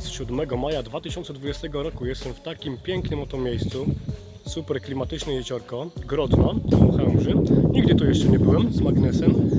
Was 7 maja 2020 roku. Jestem w takim pięknym oto miejscu. Super klimatyczne jeziorko, Grodno, koło Chełmży. Nigdy tu jeszcze nie byłem z magnesem.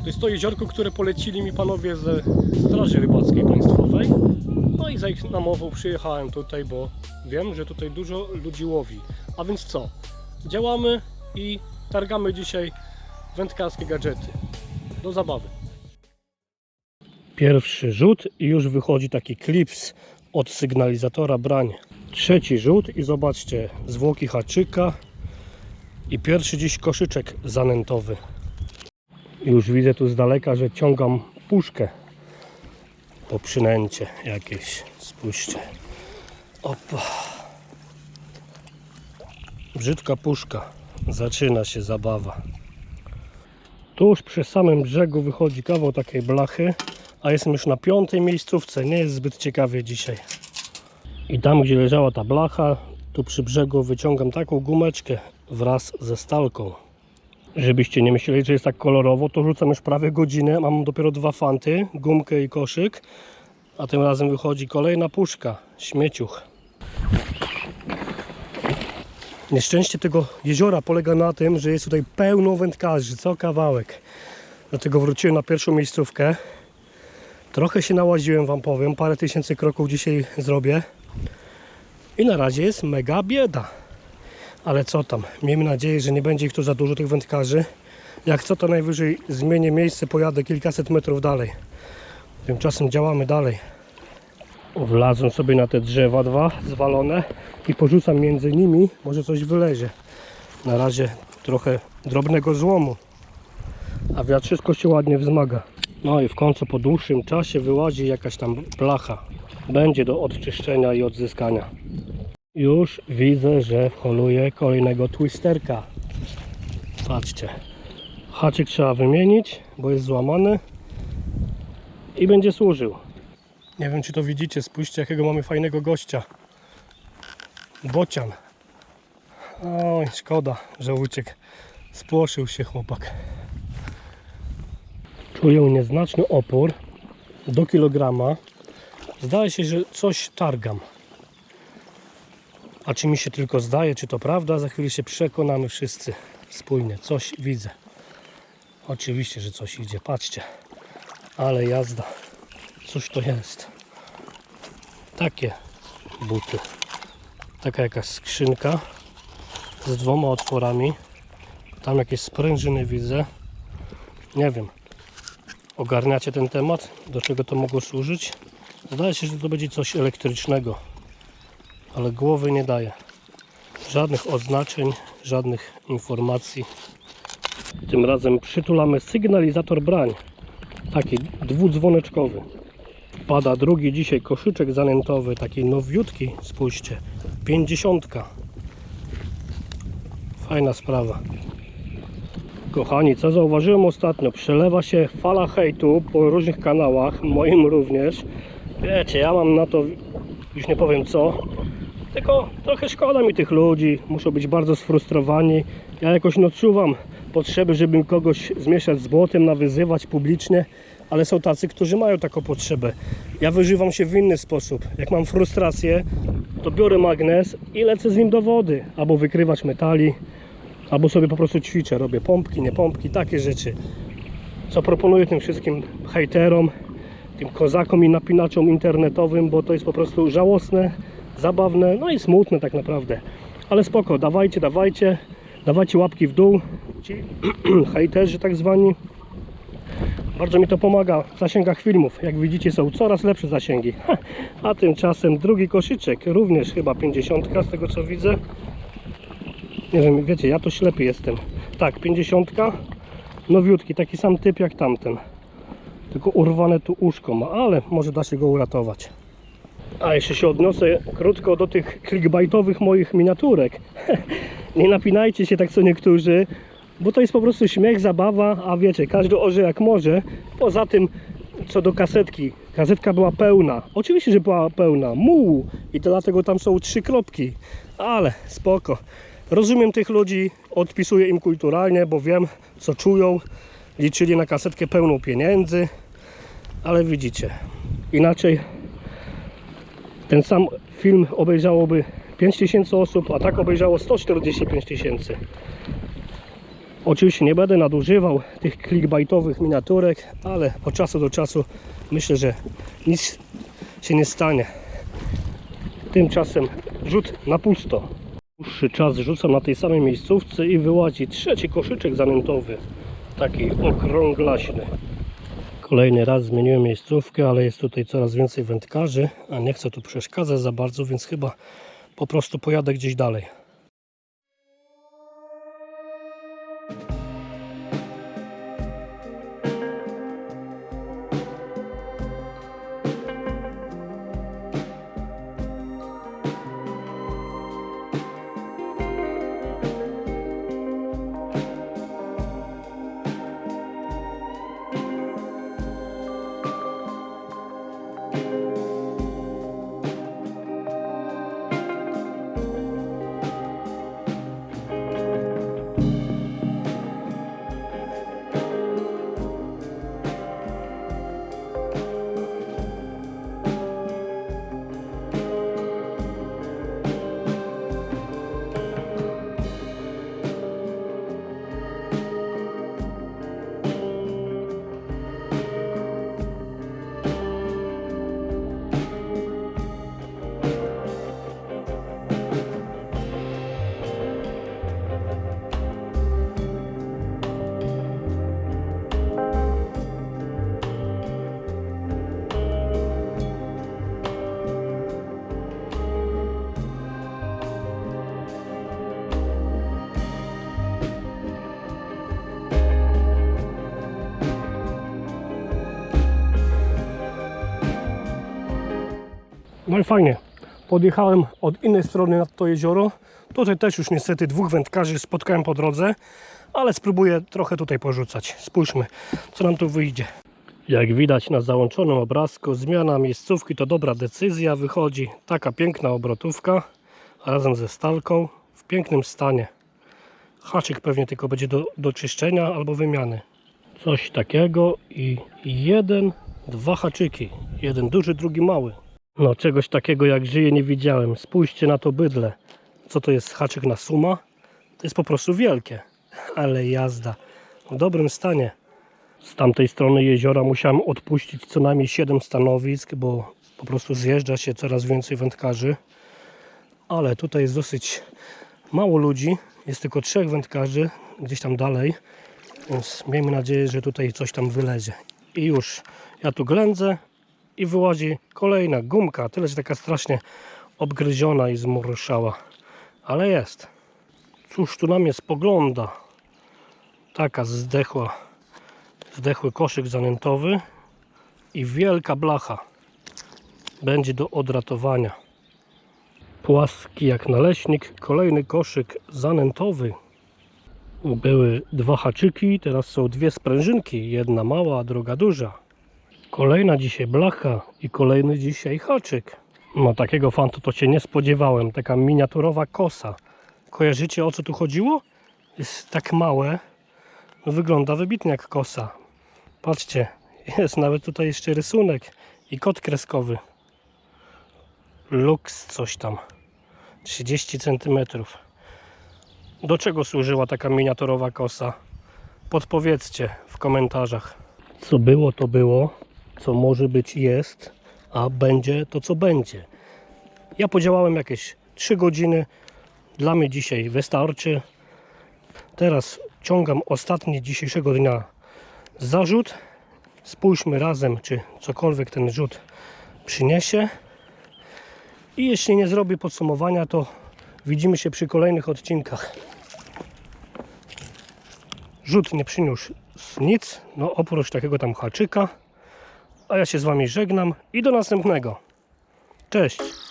To jest to jeziorko, które polecili mi panowie ze Straży Rybackiej Państwowej. No i za ich namową przyjechałem tutaj, bo wiem, że tutaj dużo ludzi łowi. A więc co? Działamy i targamy dzisiaj wędkarskie gadżety. Do zabawy. Pierwszy rzut i już wychodzi taki klips od sygnalizatora brań. Trzeci rzut i zobaczcie, zwłoki haczyka i pierwszy dziś koszyczek zanętowy. Już widzę tu z daleka, że ciągam puszkę po przynęcie jakieś. Spójrzcie. Opa. Brzydka puszka. Zaczyna się zabawa. Tuż przy samym brzegu wychodzi kawał takiej blachy, a jestem już na piątej miejscówce. Nie jest zbyt ciekawie dzisiaj. I tam, gdzie leżała ta blacha, tu przy brzegu wyciągam taką gumeczkę wraz ze stalką. Żebyście nie myśleli, że jest tak kolorowo, to rzucam już prawie godzinę. Mam dopiero dwa fanty, gumkę i koszyk. A tym razem wychodzi kolejna puszka, śmieciuch. Nieszczęście tego jeziora polega na tym, że jest tutaj pełno wędkarzy, co kawałek. Dlatego wróciłem na pierwszą miejscówkę. Trochę się nałaziłem, wam powiem. Parę tysięcy kroków dzisiaj zrobię. I na razie jest mega bieda. Ale co tam? Miejmy nadzieję, że nie będzie ich tu za dużo, tych wędkarzy. Jak co, to najwyżej zmienię miejsce, pojadę kilkaset metrów dalej. Tymczasem działamy dalej. Wlazłem sobie na te drzewa dwa zwalone i porzucam między nimi, może coś wylezie. Na razie trochę drobnego złomu, a wiatr wszystko się ładnie wzmaga. No i w końcu po dłuższym czasie wyłazi jakaś tam blacha. Będzie do odczyszczenia i odzyskania. Już widzę, że wholuje kolejnego twisterka. Patrzcie. Haczyk trzeba wymienić, bo jest złamany i będzie służył. Nie wiem, czy to widzicie. Spójrzcie, jakiego mamy fajnego gościa. Bocian. Oj, szkoda, że uciekł. Spłoszył się chłopak. Czuję nieznaczny opór do kilograma. Zdaje się, że coś targam. A czy mi się tylko zdaje, czy to prawda? Za chwilę się przekonamy wszyscy wspólnie. Coś widzę. Oczywiście, że coś idzie. Patrzcie. Ale jazda. Cóż to jest? Takie buty. Taka jakaś skrzynka z dwoma otworami. Tam jakieś sprężyny widzę. Nie wiem. Ogarniacie ten temat? Do czego to mogło służyć? Zdaje się, że to będzie coś elektrycznego. Ale głowy nie daje. Żadnych oznaczeń, żadnych informacji. Tym razem przytulamy sygnalizator brań. Taki dwudzwoneczkowy. Pada drugi dzisiaj koszyczek zanętowy, taki nowiutki, spójrzcie, 50. Fajna sprawa. Kochani, co zauważyłem ostatnio? Przelewa się fala hejtu po różnych kanałach, moim również. Wiecie, ja mam na to, już nie powiem co, tylko trochę szkoda mi tych ludzi, muszą być bardzo sfrustrowani. Ja jakoś no czuwam potrzeby, żeby kogoś zmieszać z błotem, nawyzywać publicznie, ale są tacy, którzy mają taką potrzebę. Ja wyżywam się w inny sposób. Jak mam frustrację, to biorę magnes i lecę z nim do wody, albo wykrywać metali, albo sobie po prostu ćwiczę, robię pompki, nie pompki, takie rzeczy. Co proponuję tym wszystkim hejterom, tym kozakom i napinaczom internetowym, bo to jest po prostu żałosne, zabawne, no i smutne tak naprawdę. Ale spoko, dawajcie, dawajcie, dawajcie łapki w dół, ci hejterzy tak zwani. Bardzo mi to pomaga w zasięgach filmów. Jak widzicie są coraz lepsze zasięgi. A tymczasem drugi koszyczek, również chyba 50 z tego co widzę. Nie wiem, wiecie, ja to ślepy jestem. Tak, 50. Nowiutki, taki sam typ jak tamten. Tylko urwane tu uszko ma, ale może da się go uratować. A jeszcze się odniosę krótko do tych clickbaitowych moich miniaturek. Nie napinajcie się tak co niektórzy, bo to jest po prostu śmiech, zabawa, a wiecie, każdy orze jak może. Poza tym, co do kasetki, kasetka była pełna. Oczywiście, że była pełna, muł i to dlatego tam są trzy kropki, ale spoko. Rozumiem tych ludzi, odpisuję im kulturalnie, bo wiem, co czują. Liczyli na kasetkę pełną pieniędzy, ale widzicie, inaczej ten sam film obejrzałoby 5000 osób, a tak obejrzało 145 tysięcy. Oczywiście nie będę nadużywał tych clickbaitowych miniaturek, ale od czasu do czasu myślę, że nic się nie stanie. Tymczasem rzut na pusto. Dłuższy czas rzucam na tej samej miejscówce i wyłazi trzeci koszyczek zanętowy. Taki okrąglaśny. Kolejny raz zmieniłem miejscówkę, ale jest tutaj coraz więcej wędkarzy, a nie chcę tu przeszkadzać za bardzo, więc chyba po prostu pojadę gdzieś dalej. No i fajnie. Podjechałem od innej strony nad to jezioro. Tutaj też już niestety dwóch wędkarzy spotkałem po drodze, ale spróbuję trochę tutaj porzucać. Spójrzmy, co nam tu wyjdzie. Jak widać na załączonym obrazku, zmiana miejscówki to dobra decyzja. Wychodzi taka piękna obrotówka razem ze stalką w pięknym stanie. Haczyk pewnie tylko będzie do, do czyszczenia albo wymiany. Coś takiego i jeden, dwa haczyki. Jeden duży, drugi mały. No czegoś takiego jak żyje nie widziałem. Spójrzcie na to bydle. Co to jest haczyk na suma? To jest po prostu wielkie. Ale jazda. W dobrym stanie. Z tamtej strony jeziora musiałem odpuścić co najmniej 7 stanowisk, bo po prostu zjeżdża się coraz więcej wędkarzy. Ale tutaj jest dosyć mało ludzi. Jest tylko trzech wędkarzy gdzieś tam dalej. Więc miejmy nadzieję, że tutaj coś tam wylezie. I już ja tu ględzę i wyłazi kolejna gumka. Tyle, że taka strasznie obgryziona i zmurszała. Ale jest. Cóż tu na mnie spogląda? Taka zdechła, zdechły koszyk zanętowy i wielka blacha. Będzie do odratowania. Płaski jak naleśnik, kolejny koszyk zanętowy. Były dwa haczyki, teraz są dwie sprężynki, jedna mała, druga duża. Kolejna dzisiaj blacha i kolejny dzisiaj haczyk. No takiego fantu to się nie spodziewałem. Taka miniaturowa kosa. Kojarzycie o co tu chodziło? Jest tak małe. No, wygląda wybitnie jak kosa. Patrzcie, jest nawet tutaj jeszcze rysunek i kod kreskowy. Lux coś tam. 30 cm. Do czego służyła taka miniaturowa kosa? Podpowiedzcie w komentarzach. Co było, to było. Co może być, jest. A będzie to, co będzie. Ja podziałałem jakieś 3 godziny. Dla mnie dzisiaj wystarczy. Teraz ciągam ostatni dzisiejszego dnia zarzut. Spójrzmy razem, czy cokolwiek ten rzut przyniesie. I jeśli nie zrobię podsumowania, to widzimy się przy kolejnych odcinkach. Rzut nie przyniósł nic, no oprócz takiego tam haczyka. A ja się z Wami żegnam i do następnego. Cześć!